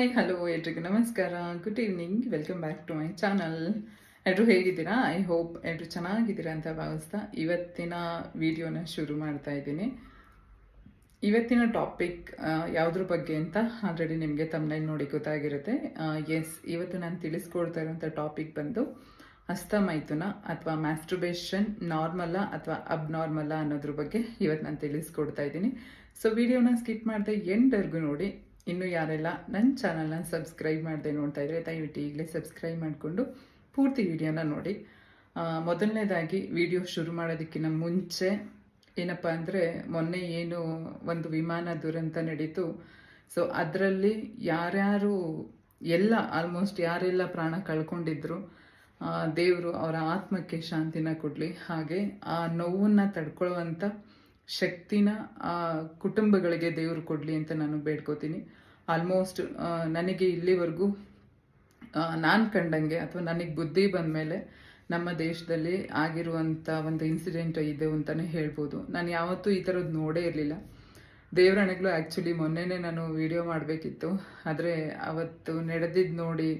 Hi, hello ಎಲ್ರಿಗೂ ನಮಸ್ಕಾರ. Good evening welcome back to my channel ಎಲ್ಲರೂ ಹೇಗಿದ್ದೀರಾ? ಐ ಹೋಪ್ ಎಲ್ಲರೂ ಚೆನ್ನಾಗಿದ್ದೀರಾ ಅಂತ ಭಾವಿಸ್ತಾ ಇವತ್ತಿನ ವಿಡಿಯೋನ ಶುರು ಮಾಡ್ತಾ ಇದ್ದೀನಿ. ಇವತ್ತಿನ ಟಾಪಿಕ್ ಯಾವುದ್ರ ಬಗ್ಗೆ ಅಂತ ಆಲ್ರೆಡಿ ನಿಮಗೆ ತಮ್ಮನೇಲಿ ನೋಡಿ ಗೊತ್ತಾಗಿರುತ್ತೆ. ಎಸ್ ಇವತ್ತು ನಾನು ತಿಳಿಸ್ಕೊಡ್ತಾ ಇರೋಂಥ ಟಾಪಿಕ್ ಬಂದು ಹಸ್ತಮೈಥುನ ಅಥವಾ ಮ್ಯಾಸ್ಟ್ರುಬೇಷನ್ ನಾರ್ಮಲ್ಲ ಅಥವಾ ಅಬ್ನಾರ್ಮಲ್ಲ ಅನ್ನೋದ್ರ ಬಗ್ಗೆ ಇವತ್ತು ನಾನು ತಿಳಿಸ್ಕೊಡ್ತಾ ಇದ್ದೀನಿ. ಸೊ ವಿಡಿಯೋನ ಸ್ಕಿಪ್ ಮಾಡಿದೆ ಎಂಡ್ವರೆಗೂ ನೋಡಿ ಇನ್ನು ಯಾರೆಲ್ಲ ನನ್ನ ಚಾನಲ್ನ ಸಬ್ಸ್ಕ್ರೈಬ್ ಮಾಡದೆ ನೋಡ್ತಾ ಇದ್ರೆ ದಯವಿಟ್ಟು ಈಗಲೇ ಸಬ್ಸ್ಕ್ರೈಬ್ ಮಾಡಿಕೊಂಡು ಪೂರ್ತಿ ವಿಡಿಯೋನ ನೋಡಿ. ಮೊದಲನೇದಾಗಿ ವಿಡಿಯೋ ಶುರು ಮಾಡೋದಕ್ಕಿಂತ ಮುಂಚೆ ಏನಪ್ಪ ಅಂದರೆ ಮೊನ್ನೆ ಏನು ಒಂದು ವಿಮಾನ ದುರಂತ ನಡೀತು. ಸೊ ಅದರಲ್ಲಿ ಯಾರ್ಯಾರು ಎಲ್ಲ ಆಲ್ಮೋಸ್ಟ್ ಯಾರೆಲ್ಲ ಪ್ರಾಣ ಕಳ್ಕೊಂಡಿದ್ರು ದೇವರು ಅವರ ಆತ್ಮಕ್ಕೆ ಶಾಂತಿನ ಕೊಡಲಿ. ಹಾಗೆ ಆ ನೋವನ್ನು ತಡ್ಕೊಳ್ಳುವಂಥ ಶಕ್ತಿನ, ಆ, ಕುಟುಂಬಗಳಿಗೆ ದೇವರು ಕೊಡಲಿ ಅಂತ ನಾನು ಬೇಡ್ಕೋತೀನಿ. ಆಲ್ಮೋಸ್ಟ್ ನನಗೆ ಇಲ್ಲಿವರೆಗೂ ನಾನು ಕಂಡಂಗೆ ಅಥವಾ ನನಗೆ ಬುದ್ಧಿ ಬಂದ ಮೇಲೆ ನಮ್ಮ ದೇಶದಲ್ಲಿ ಆಗಿರುವಂಥ ಒಂದು ಇನ್ಸಿಡೆಂಟ್ ಇದೆ ಅಂತಲೇ ಹೇಳ್ಬೋದು. ನಾನು ಯಾವತ್ತೂ ಈ ಥರದ್ದು ನೋಡೇ ಇರಲಿಲ್ಲ. ದೇವರಣೆಗಳು ಆ್ಯಕ್ಚುಲಿ ಮೊನ್ನೆನೇ ನಾನು ವಿಡಿಯೋ ಮಾಡಬೇಕಿತ್ತು. ಆದರೆ ಅವತ್ತು ನಡೆದಿದ್ದು ನೋಡಿ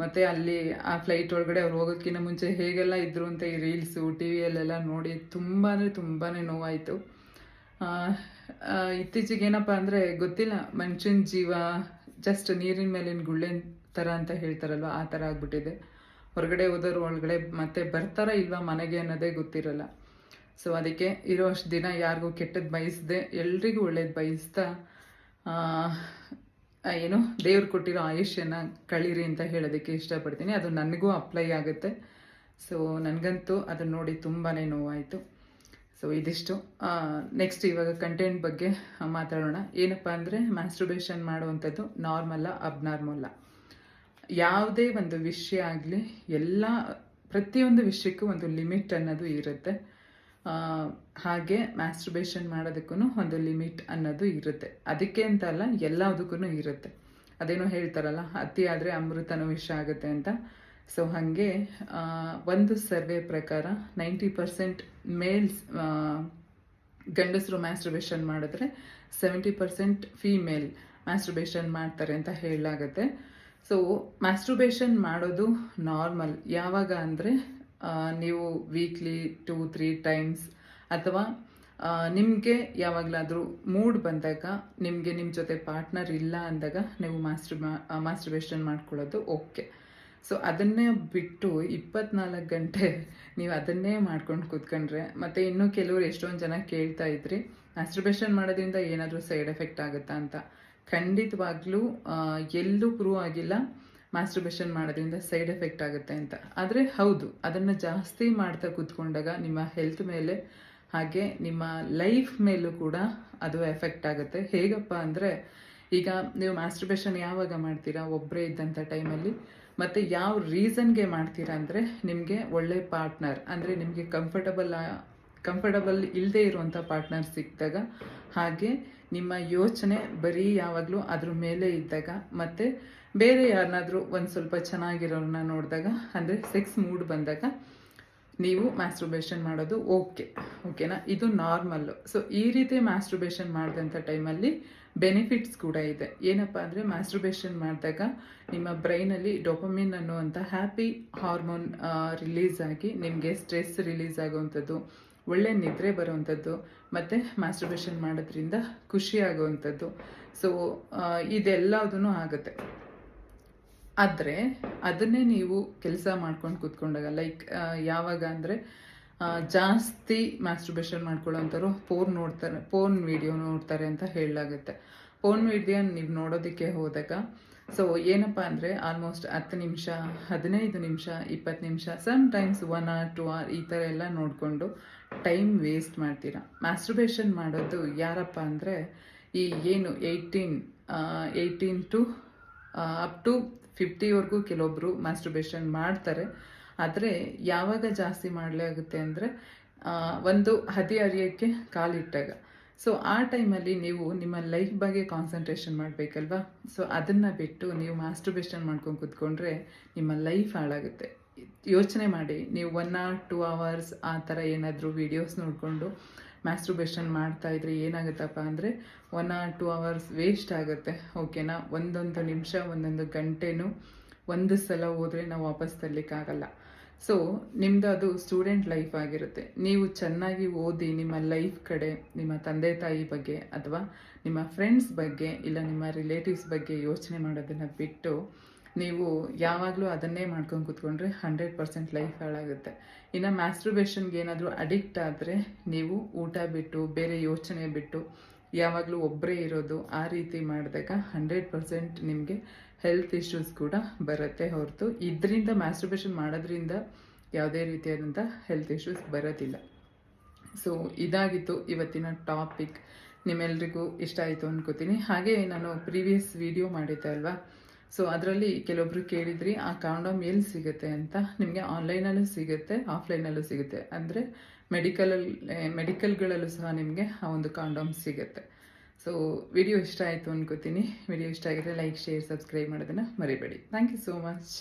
ಮತ್ತು ಅಲ್ಲಿ ಆ ಫ್ಲೈಟ್ ಒಳಗಡೆ ಅವ್ರು ಹೋಗೋಕ್ಕಿಂತ ಮುಂಚೆ ಹೇಗೆಲ್ಲ ಇದ್ರು ಅಂತ ಈ ರೀಲ್ಸು ಟಿ ವಿಯಲ್ಲೆಲ್ಲ ನೋಡಿ ತುಂಬಾ ತುಂಬಾ ನೋವಾಯಿತು. ಇತ್ತೀಚೆಗೆ ಏನಪ್ಪ ಅಂದರೆ ಗೊತ್ತಿಲ್ಲ ಮನುಷ್ಯನ ಜೀವ ಜಸ್ಟ್ ನೀರಿನ ಮೇಲಿನ ಗುಳ್ಳೆ ಥರ ಅಂತ ಹೇಳ್ತಾರಲ್ವ, ಆ ಥರ ಆಗ್ಬಿಟ್ಟಿದೆ. ಹೊರಗಡೆ ಹೋದವ್ರು ಒಳಗಡೆ ಮತ್ತೆ ಬರ್ತಾರ ಇಲ್ವಾ ಮನೆಗೆ ಅನ್ನೋದೇ ಗೊತ್ತಿರಲ್ಲ. ಸೊ ಅದಕ್ಕೆ ಇರೋ ಅಷ್ಟು ದಿನ ಯಾರಿಗೂ ಕೆಟ್ಟದ್ದು ಬಯಸದೆ, ಎಲ್ರಿಗೂ ಒಳ್ಳೇದು ಬಯಸ್ತಾ ಏನು, ದೇವ್ರು ಕೊಟ್ಟಿರೋ ಆಯುಷ್ಯನ ಕಳೀರಿ ಅಂತ ಹೇಳೋದಕ್ಕೆ ಇಷ್ಟಪಡ್ತೀನಿ. ಅದು ನನಗೂ ಅಪ್ಲೈ ಆಗುತ್ತೆ. ಸೊ ನನಗಂತೂ ಅದನ್ನ ನೋಡಿ ತುಂಬಾ ನೋವಾಯಿತು. ಸೊ ಇದಿಷ್ಟು. ನೆಕ್ಸ್ಟ್ ಇವಾಗ ಕಂಟೆಂಟ್ ಬಗ್ಗೆ ಮಾತಾಡೋಣ. ಏನಪ್ಪ ಅಂದರೆ ಮ್ಯಾಸ್ಟ್ರಬೇಷನ್ ಮಾಡುವಂಥದ್ದು ನಾರ್ಮಲ್ಲ ಅಬ್ನಾರ್ಮಲ್ಲ ಯಾವುದೇ ಒಂದು ವಿಷಯ ಆಗಲಿ, ಎಲ್ಲ, ಪ್ರತಿಯೊಂದು ವಿಷಯಕ್ಕೂ ಒಂದು ಲಿಮಿಟ್ ಅನ್ನೋದು ಇರುತ್ತೆ. ಹಾಗೆ ಮ್ಯಾಸ್ಟ್ರಬೇಷನ್ ಮಾಡೋದಕ್ಕೂ ಒಂದು ಲಿಮಿಟ್ ಅನ್ನೋದು ಇರುತ್ತೆ. ಅದಕ್ಕೆ ಅಂತ ಅಲ್ಲ ಎಲ್ಲದಕ್ಕೂ ಇರುತ್ತೆ. ಅದೇನೋ ಹೇಳ್ತಾರಲ್ಲ, ಅತಿ ಆದರೆ ಅಮೃತನೂ ವಿಷ ಆಗುತ್ತೆ ಅಂತ. ಸೊ ಹಾಗೆ ಒಂದು ಸರ್ವೆ ಪ್ರಕಾರ ನೈಂಟಿ ಪರ್ಸೆಂಟ್ ಮೇಲ್ಸ್ ಗಂಡಸರು ಮ್ಯಾಸ್ಟ್ರಬೇಷನ್ ಮಾಡಿದ್ರೆ ಸೆವೆಂಟಿ ಪರ್ಸೆಂಟ್ ಫೀಮೇಲ್ ಮ್ಯಾಸ್ಟ್ರಬೇಷನ್ ಮಾಡ್ತಾರೆ ಅಂತ ಹೇಳಲಾಗತ್ತೆ. ಸೊ ಮ್ಯಾಸ್ಟ್ರಬೇಷನ್ ಮಾಡೋದು ನಾರ್ಮಲ್ ಯಾವಾಗ ಅಂದರೆ ನೀವು ವೀಕ್ಲಿ ಟೂ ತ್ರೀ ಟೈಮ್ಸ್ ಅಥವಾ ನಿಮಗೆ ಯಾವಾಗಲಾದರೂ ಮೂಡ್ ಬಂದಾಗ, ನಿಮಗೆ ನಿಮ್ಮ ಜೊತೆ ಪಾರ್ಟ್ನರ್ ಇಲ್ಲ ಅಂದಾಗ ನೀವು ಮಾಸ್ಟ್ರ ಮಾಸ್ಟ್ರಬೇಷನ್ ಮಾಡ್ಕೊಳ್ಳೋದು ಓಕೆ ಸೊ ಅದನ್ನೇ ಬಿಟ್ಟು ಇಪ್ಪತ್ನಾಲ್ಕು ಗಂಟೆ ನೀವು ಅದನ್ನೇ ಮಾಡ್ಕೊಂಡು ಕೂತ್ಕೊಂಡ್ರೆ, ಮತ್ತು ಇನ್ನೂ ಕೆಲವರು ಎಷ್ಟೊಂದು ಜನ ಕೇಳ್ತಾ ಇದ್ರಿ ಮಾಸ್ಟರ್ಬೇಷನ್ ಮಾಡೋದ್ರಿಂದ ಏನಾದರೂ ಸೈಡ್ ಎಫೆಕ್ಟ್ ಆಗುತ್ತಾ ಅಂತ. ಖಂಡಿತವಾಗ್ಲೂ ಎಲ್ಲೂ ಪ್ರೂವ್ ಆಗಿಲ್ಲ ಮಾಸ್ಟ್ರಬೇಷನ್ ಮಾಡೋದ್ರಿಂದ ಸೈಡ್ ಎಫೆಕ್ಟ್ ಆಗುತ್ತೆ ಅಂತ. ಆದರೆ ಹೌದು, ಅದನ್ನು ಜಾಸ್ತಿ ಮಾಡ್ತಾ ಕೂತ್ಕೊಂಡಾಗ ನಿಮ್ಮ ಹೆಲ್ತ್ ಮೇಲೆ ಹಾಗೆ ನಿಮ್ಮ ಲೈಫ್ ಮೇಲೂ ಕೂಡ ಅದು ಎಫೆಕ್ಟ್ ಆಗುತ್ತೆ. ಹೇಗಪ್ಪ ಅಂದರೆ, ಈಗ ನೀವು ಮಾಸ್ಟ್ರಬೇಷನ್ ಯಾವಾಗ ಮಾಡ್ತೀರಾ? ಒಬ್ಬರೇ ಇದ್ದಂಥ ಟೈಮಲ್ಲಿ ಮತ್ತು ಯಾವ ರೀಸನ್ಗೆ ಮಾಡ್ತೀರಾ ಅಂದರೆ ನಿಮಗೆ ಒಳ್ಳೆ ಪಾರ್ಟ್ನರ್ ಅಂದರೆ ನಿಮಗೆ ಕಂಫರ್ಟಬಲ್ ಕಂಫರ್ಟಬಲ್ ಇಲ್ಲದೆ ಇರುವಂಥ ಪಾರ್ಟ್ನರ್ ಸಿಕ್ಕಿದಾಗ ಹಾಗೆ ನಿಮ್ಮ ಯೋಚನೆ ಬರೀ ಯಾವಾಗಲೂ ಅದ್ರ ಮೇಲೆ ಇದ್ದಾಗ ಮತ್ತು ಬೇರೆ ಯಾರನ್ನಾದರೂ ಒಂದು ಸ್ವಲ್ಪ ಚೆನ್ನಾಗಿರೋರನ್ನ ನೋಡಿದಾಗ, ಅಂದರೆ ಸೆಕ್ಸ್ ಮೂಡ್ ಬಂದಾಗ ನೀವು ಮ್ಯಾಸ್ಟ್ರುಬೇಷನ್ ಮಾಡೋದು ಓಕೆ ಓಕೆನಾ ಇದು ನಾರ್ಮಲ್ಲು ಸೊ ಈ ರೀತಿ ಮ್ಯಾಸ್ಟ್ರುಬೇಷನ್ ಮಾಡಿದಂಥ ಟೈಮಲ್ಲಿ ಬೆನಿಫಿಟ್ಸ್ ಕೂಡ ಇದೆ. ಏನಪ್ಪ ಅಂದರೆ ಮ್ಯಾಸ್ಟ್ರುಬೇಷನ್ ಮಾಡಿದಾಗ ನಿಮ್ಮ ಬ್ರೈನಲ್ಲಿ ಡೊಪಮಿನ್ ಅನ್ನುವಂಥ ಹ್ಯಾಪಿ ಹಾರ್ಮೋನ್ ರಿಲೀಸ್ ಆಗಿ ನಿಮಗೆ ಸ್ಟ್ರೆಸ್ ರಿಲೀಸ್ ಆಗುವಂಥದ್ದು, ಒಳ್ಳೆ ನಿದ್ರೆ ಬರುವಂಥದ್ದು, ಮತ್ತು ಮ್ಯಾಸ್ಟ್ರುಬೇಷನ್ ಮಾಡೋದ್ರಿಂದ ಖುಷಿ ಆಗುವಂಥದ್ದು. ಸೊ ಇದೆಲ್ಲದೂ ಆಗುತ್ತೆ. ಆದರೆ ಅದನ್ನೇ ನೀವು ಕೆಲಸ ಮಾಡ್ಕೊಂಡು ಕೂತ್ಕೊಂಡಾಗ ಲೈಕ್ ಯಾವಾಗ ಅಂದರೆ ಜಾಸ್ತಿ ಮ್ಯಾಸ್ಟ್ರಬೇಷನ್ ಮಾಡ್ಕೊಳ್ಳೋಂಥವ್ರು ಫೋನ್ ನೋಡ್ತಾರೆ ಫೋನ್ ವಿಡಿಯೋ ನೋಡ್ತಾರೆ ಅಂತ ಹೇಳಲಾಗುತ್ತೆ. ಪೋರ್ನ್ ವಿಡಿಯೋ ನೀವು ನೋಡೋದಕ್ಕೆ ಹೋದಾಗ ಸೊ ಏನಪ್ಪ ಅಂದರೆ ಆಲ್ಮೋಸ್ಟ್ ಹತ್ತು ನಿಮಿಷ, ಹದಿನೈದು ನಿಮಿಷ, ಇಪ್ಪತ್ತು ನಿಮಿಷ some times one or two or ಈ ಥರ ಎಲ್ಲ ನೋಡಿಕೊಂಡು ಟೈಮ್ ವೇಸ್ಟ್ ಮಾಡ್ತೀರಾ. ಮ್ಯಾಸ್ಟ್ರಬೇಷನ್ ಮಾಡೋದು ಯಾರಪ್ಪ ಅಂದರೆ ಈ ಏನು eighteen eighteen to up to ಫಿಫ್ಟಿವರೆಗೂ ಕೆಲವೊಬ್ಬರು ಮಾಸ್ಟರ್ಬೇಷನ್ ಮಾಡ್ತಾರೆ. ಆದರೆ ಯಾವಾಗ ಜಾಸ್ತಿ ಮಾಡಲಾಗುತ್ತೆ ಅಂದರೆ ಒಂದು ಹದಿಹರಿಯಕ್ಕೆ ಕಾಲಿಟ್ಟಾಗ ಸೊ ಆ ಟೈಮಲ್ಲಿ ನೀವು ನಿಮ್ಮ ಲೈಫ್ ಬಗ್ಗೆ ಕಾನ್ಸಂಟ್ರೇಷನ್ ಮಾಡಬೇಕಲ್ವಾ? ಸೊ ಅದನ್ನು ಬಿಟ್ಟು ನೀವು ಮಾಸ್ಟರ್ಬೇಷನ್ ಮಾಡ್ಕೊಂಡು ಕೂತ್ಕೊಂಡ್ರೆ ನಿಮ್ಮ ಲೈಫ್ ಹಾಳಾಗುತ್ತೆ. ಯೋಚನೆ ಮಾಡಿ, ನೀವು ಒನ್ ಆರ್ ಟೂ ಅವರ್ಸ್ ಆ ಥರ ಏನಾದರೂ ವೀಡಿಯೋಸ್ ನೋಡಿಕೊಂಡು ಮ್ಯಾಸ್ಟ್ರುಬೇಷನ್ ಮಾಡ್ತಾ ಇದ್ರೆ ಏನಾಗುತ್ತಪ್ಪ ಅಂದರೆ one or two hours waste ಆಗುತ್ತೆ. ಓಕೆನಾ ಒಂದೊಂದು ನಿಮಿಷ, ಒಂದೊಂದು ಗಂಟೆನೂ ಒಂದು ಸಲ ಹೋದರೆ ನಾವು ವಾಪಸ್ ತರಲಿಕ್ಕಾಗಲ್ಲ. ಸೊ ನಿಮ್ಮದು ಅದು ಸ್ಟೂಡೆಂಟ್ ಲೈಫ್ ಆಗಿರುತ್ತೆ. ನೀವು ಚೆನ್ನಾಗಿ ಓದಿ ನಿಮ್ಮ ಲೈಫ್ ಕಡೆ, ನಿಮ್ಮ ತಂದೆ ತಾಯಿ ಬಗ್ಗೆ ಅಥವಾ ನಿಮ್ಮ ಫ್ರೆಂಡ್ಸ್ ಬಗ್ಗೆ, ಇಲ್ಲ ನಿಮ್ಮ ರಿಲೇಟಿವ್ಸ್ ಬಗ್ಗೆ ಯೋಚನೆ ಮಾಡೋದನ್ನು ಬಿಟ್ಟು ನೀವು ಯಾವಾಗಲೂ ಅದನ್ನೇ ಮಾಡ್ಕೊಂಡು ಕೂತ್ಕೊಂಡ್ರೆ ಹಂಡ್ರೆಡ್ ಪರ್ಸೆಂಟ್ ಲೈಫ್ ಹಾಳಾಗುತ್ತೆ. ಇನ್ನು ಮ್ಯಾಸ್ಟ್ರುಬೇಷನ್ಗೆ ಏನಾದರೂ ಅಡಿಕ್ಟ್ ಆದರೆ ನೀವು ಊಟ ಬಿಟ್ಟು, ಬೇರೆ ಯೋಚನೆ ಬಿಟ್ಟು, ಯಾವಾಗಲೂ ಒಬ್ಬರೇ ಇರೋದು ಆ ರೀತಿ ಮಾಡಿದಾಗ ಹಂಡ್ರೆಡ್ ಪರ್ಸೆಂಟ್ ನಿಮಗೆ ಹೆಲ್ತ್ ಇಶ್ಯೂಸ್ ಕೂಡ ಬರುತ್ತೆ ಹೊರತು. ಇದರಿಂದ ಮ್ಯಾಸ್ಟ್ರುಬೇಷನ್ ಮಾಡೋದ್ರಿಂದ ಯಾವುದೇ ರೀತಿಯಾದಂಥ ಹೆಲ್ತ್ ಇಶ್ಯೂಸ್ ಬರೋದಿಲ್ಲ. ಸೊ ಇದಾಗಿತ್ತು ಇವತ್ತಿನ ಟಾಪಿಕ್ ನಿಮ್ಮೆಲ್ರಿಗೂ ಇಷ್ಟ ಆಯಿತು ಅನ್ಕೋತೀನಿ. ಹಾಗೆ ನಾನು ಪ್ರೀವಿಯಸ್ ವಿಡಿಯೋ ಮಾಡಿದ್ದೆ ಅಲ್ವಾ? ಸೊ ಅದರಲ್ಲಿ ಕೆಲವೊಬ್ರು ಕೇಳಿದ್ರಿ, ಆ ಕಾಂಡೋಮ್ ಎಲ್ಲಿ ಸಿಗುತ್ತೆ ಅಂತ ನಿಮಗೆ ಆನ್ಲೈನಲ್ಲೂ ಸಿಗುತ್ತೆ ಆಫ್ಲೈನಲ್ಲೂ ಸಿಗುತ್ತೆ. ಅಂದರೆ ಮೆಡಿಕಲಲ್ಲಿ ಮೆಡಿಕಲ್ಗಳಲ್ಲೂ ಸಹ ನಿಮಗೆ ಆ ಒಂದು ಕಾಂಡೋಮ್ ಸಿಗುತ್ತೆ. ಸೊ ವಿಡಿಯೋ ಇಷ್ಟ ಆಯಿತು ಅನ್ಕೋತೀನಿ. ವಿಡಿಯೋ ಇಷ್ಟ ಆಗಿದ್ರೆ ಲೈಕ್ ಶೇರ್ ಸಬ್ಸ್ಕ್ರೈಬ್ ಮಾಡೋದನ್ನು ಮರಿಬೇಡಿ. Thank you so much